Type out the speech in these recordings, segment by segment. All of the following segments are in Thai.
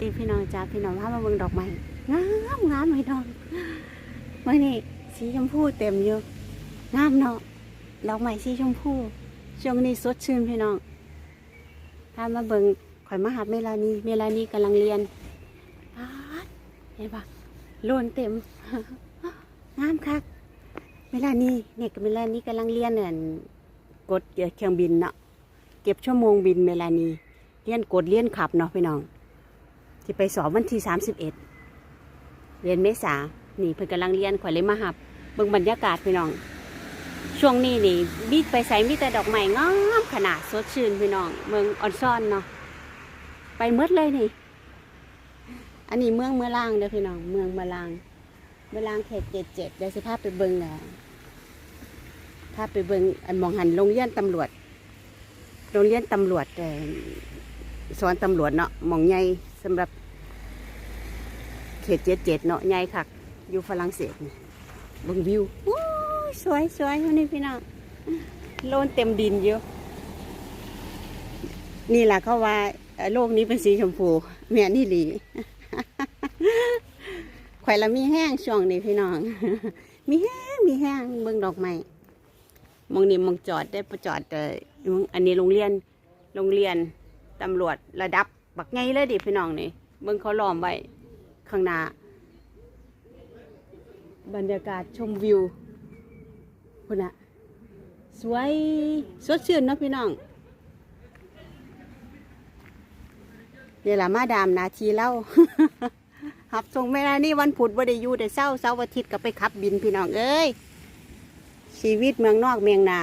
ดีพี่น้องจ้าพี่น้องพามาเบิ่งดอกไม้งามงามพี่น้องเมื่อนี้สีชมพูเต็มอยู่งามเนาะดอกไม้สีชมพูช่วงนี้สดชื่นพี่น้องพามาเบิ่งข่อยมาหาเมลานีเมลานีกำลังเรียนป๊าเห็นปะโลนเต็มงามคักเมลานีเนี่ยกับเมลานีกำลังเรียนเนี่ยกดเครื่องบินเนาะเก็บชั่วโมงบินเมลานีเรียนกดเรียนขับเนาะพี่น้อง ที่ไปสอบวันที่สามสิบเอ็ดเรียนเมษานี่เพิ่นกำลังเรียนข่อยเลยมาหับเบิ่งบรรยากาศพี่น้อง ช่วงนี้นี่มีไปใส่มีแต่ดอกไม้งามขนาดสดชื่นพี่น้อง เมืองออนซ่อนเนาะไปหมดเลยนี่ อันนี้เมืองเมืองล่างเด้อพี่น้องเมืองเมืองล่าง เมืองล่างเขตเจ็ดเจ็ดเดี๋ยวสิพาไปเบิ่งอะพาไปเบิ่งอันมองหันโรงเรียนตำรวจโรงเรียนตำรวจสอนตำรวจเนาะมองใหญ่ สำหรับเขตเจ็ดเจ็ดเนาะใหญ่คักอยู่ฝรั่งเศสนี่บิ่งวิวสวยสวยวันนี้พี่น้องโลนเต็มดินอยู่นี่แหละเขาว่าโลกนี้เป็นสีชมพูแม่นี่หลีข่อยละมีแห้งช่วงนี้พี่น้อง มีแห้งมีแห้งเบิ่งดอกไม้มองนี่มองจอดได้ประจอดเอออันนี้โรงเรียนโรงเรียนตำรวจระดับ บักไงเลยดิพี่น้องนี่เบิ่งเขาล้อมไว้ข้างหน้า บรรยากาศชมวิวคุณอะสวยสดชื่นเนาะพี่น้องนี่แหละมาดามนาทีเล่าหับส่งเวลานี่วันพุธบ่ได้อยู่แต่เศร้าเสาร์อาทิตย์ก็ไปขับบินพี่น้องเอ้ยชีวิตเมืองนอกเมืองนา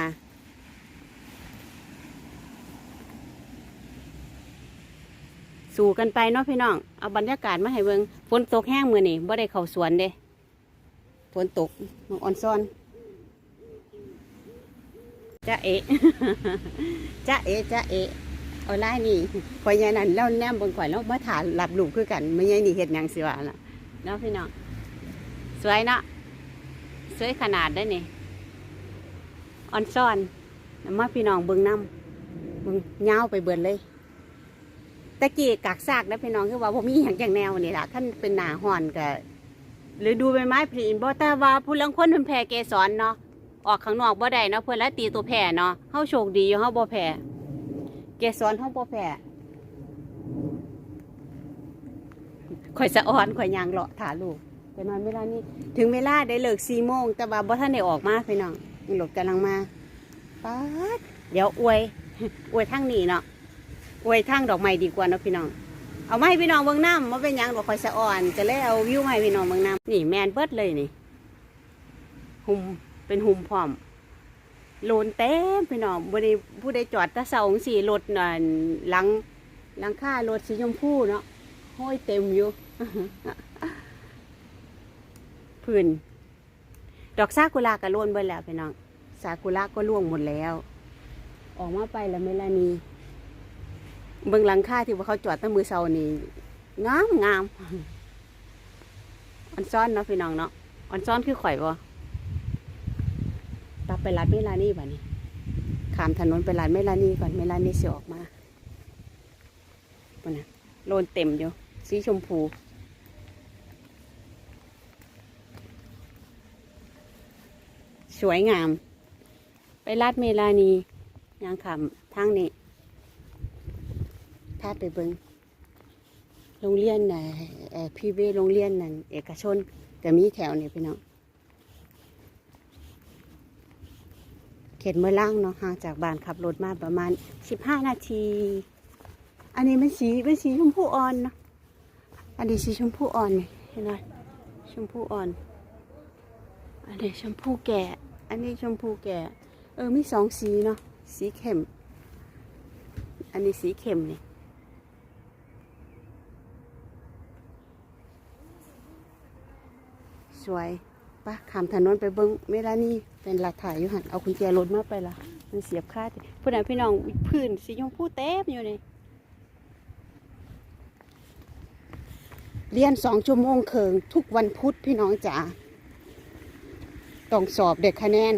สู่กันไปเนาะพี่น้อง เอาบรรยากาศมาให้เบิงฝนตกแห้งมือนี่บ่ได้เข้าสวนเด้ฝนตกมันอ่อนซ้อนจ้าเอะจ้าเอะจ้าเอะเอาไล่นี่พอยายนั่นเล่าแนมบนข่อยแล้วมาถาหลับหลูกคือกันไม่ยายนี่เห็ดยังสิวะล่ะเนาะพี่น้องสวยเนาะสวยขนาดได้นี่อ่อนซ้อนมาพี่น้องเบิ่งน้ำเบิ่งยาวไปเบิ่นเลย ตะกี้กากซากนะพี่น้องคือว่าผมมีอย่างอย่างแนวนี่แหละขั้นเป็นหนาห่อนก็หรือดูใบไม้ผลิบ่แต่ว่าผู้ลังคนเพิ่นแพ้เกสรเนาะออกข้างนอกบ่ได้เนาะเพิ่นละตีตัวแพ้เนาะเฮาโชคดีอยู่เฮาบ่แพ้เกสรเฮาบ่แพ้ข่อยสะอ่อนข่อยยางเลาะถาลูกแต่นอนเวลานี้ถึงเวลาได้เลิก4โมงแต่ว่าบ่ทันได้ออกมาพี่น้องยังหลบกำลังมาป๊าดเดี๋ยวอวยอวยทางนี้เนาะ อวยทางดอกไม้ดีกว่าเนาะพี่น้อง เอาไมาให้พี่น้องเบิ่งน้ำมาเป็นยังดอกคอยสะอ่อน จะเลยเอาวิวมาให้พี่น้องเบิ่งน้ำนี่แมนเบิดเลยนี่ หุ่มเป็นหุ่มพร้อมโลนเต็มพี่น้องบ่ได้ผู้ใดจอดตะเสาองสี่รถน่ะหลังหลังค่ารถสีชมพูเนาะห้อยเต็มอยู่พื้นดอกซากุระก็ร่วนเบิดแล้วพี่น้องซากุระก็ร่วงหมดแล้ว ออกมาไปแล้วเมลานี เบิ่งหลังค่าที่ว่าเขาจอดตั้งมือเสานี่งามงามอันซ้อนเนาะพี่น้องเนาะอันซ้อนคือข่อยบ่ตับไปรัดเมลานี่บ่นี่ขามถนนไปรัดเมลานี่ก่อนเมลานี่เสิออกมาบ่นะโลนเต็มอยู่สีชมพูสวยงาม ไปรัดเมลานียางขำทางนี้าไปเบิงโรงเรียนน่ะพี่เวโรงเรียนนั่นเอกชนก็มีแถวนี่พี่น้องเขตเมือล่างเนาะห่างจากบ้านขับรถมาประมาณสิบห้านาที อันนี้มันสีเป็นสีชมพูอ่อนเนาะอันนี้สีชมพูอ่อนนี่เห็นไหมชมพูอ่อน อันนี้ชมพูแก่ อันนี้ชมพูแก่ เออมีสองสีเนาะสีเข้ม อันนี้สีเข้มนี่ สวยปะขามถนนไปเบิ้งเมลานี่เป็นหลักถ่ายอยู่หันเอากุญแจรถมาไปละมันเสียบค่าดผู้ใดพี่น้องพื้นสีชมพูเต็มอยู่นี่เรียนสองชั่วโมงเคิงทุกวันพุธพี่น้องจ๋าต้องสอบเด็กคะแนน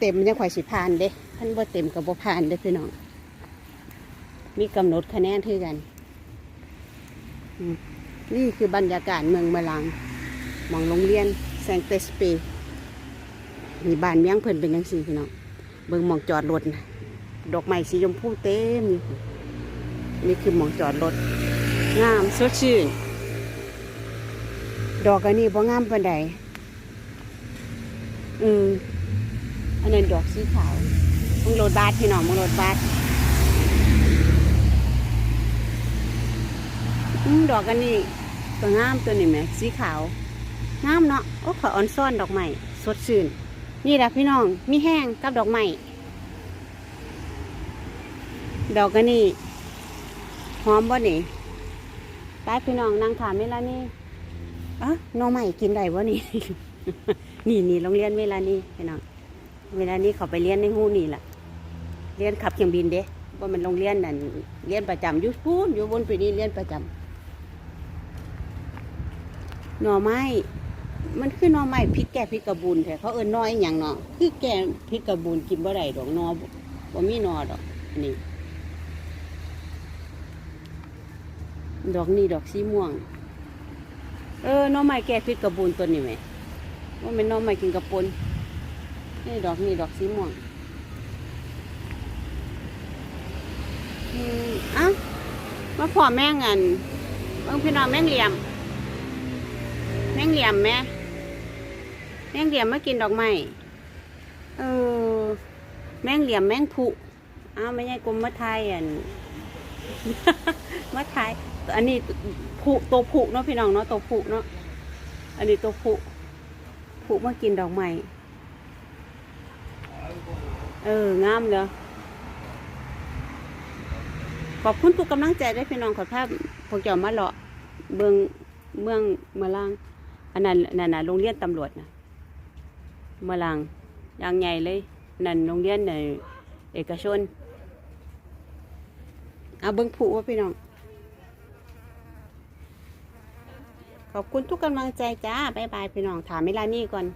เต็มยังข่อยสิพานเด้ท่านว่าเต็มกับบ่พานเด้พี่น้อง มีกำหนดคะแนนคือกัน นี่คือบรรยากาศเมืองมะลัง มองโรงเรียนแซงเตสเปนี่บ้านเมียงเพิ่นเป็นยังสี่พี่น้องเบิ่งมองจอดรถนะดอกไม้สีชมพูเต็มนี่คือมองจอดรถงามสดชื่นดอกอันนี้บ่งามปานใดอืมอันนั้นดอกสีขาวมึงโรดบาสพี่น้องมึงโรดบาสอืมดอกอันนี้ก็งามตัวนี้แหมสีขาว งามเนาะโอ้ขออ่อนซ่อนดอกไม้สดชื่น นี่แหละพี่น้องมีแห้งกับดอกไม้ดอกอันนี้หอมบ่นี่ไปพี่น้องนั่งถามเวลานี่อะหน้องใหม่กินได้บ่นี่ นี่นี่โรงเรียนเวลานี้พี่น้องเวลานี้เขาไปเรียนในหูนี่แหละเรียนขับเครื่องบินเด้ว่ามันโรงเรียนนั่นเรียนประจำอยู่พูนอยู่บนปีนี้เรียนประจำหน่อไม้ มันคือหน่อไม้พริกแก่พริกกระบุนแต่เขาเอิ้นหน้อยอหย่างเนาะคือแก่พริกกระบุนกินบ่ได้ดอกหนอบ่มีหนอดอกอันนี้ ดอกนี่ดอกสีม่วง เออหน่อไม้แก่พริกกระบุนตัวนี้ไหมว่าเป็นหน่อไม้กินกระปุนนี่ดอกนี่ดอกสีม่วงอืมอะมาพอแม่งอันเบิ่งพี่น้องแม่งเหลี่ยมแม่งเหลี่ยมแม่ แมงเหลี่ยมมากินดอกไม้เออแมงเหลี่ยมแมงผุอ้าวไม่ใช่กลมมะไทยอันมะไทยอันนี้ผุตัวผุเนาะพี่น้องเนาะตัวผุเนาะอันนี้ตัวผุผุมากินดอกไม้เอองามเลยขอบคุณทุกกำลังใจได้พี่น้องขอภาพพวกเจ้ามาเลาะเบืองเมืองเมืองล่างอันนั้นนั่นน่ะโรงเรียนตำรวจนะ เมือลังยางใหญ่เลยนั่นโรงเรียนในเอกชน เอาเบิ้งผูว่าพี่น้อง ขอบคุณทุกกำลังใจจ้าบ๊ายบายพี่น้อง ถามเวลานี่ก่อน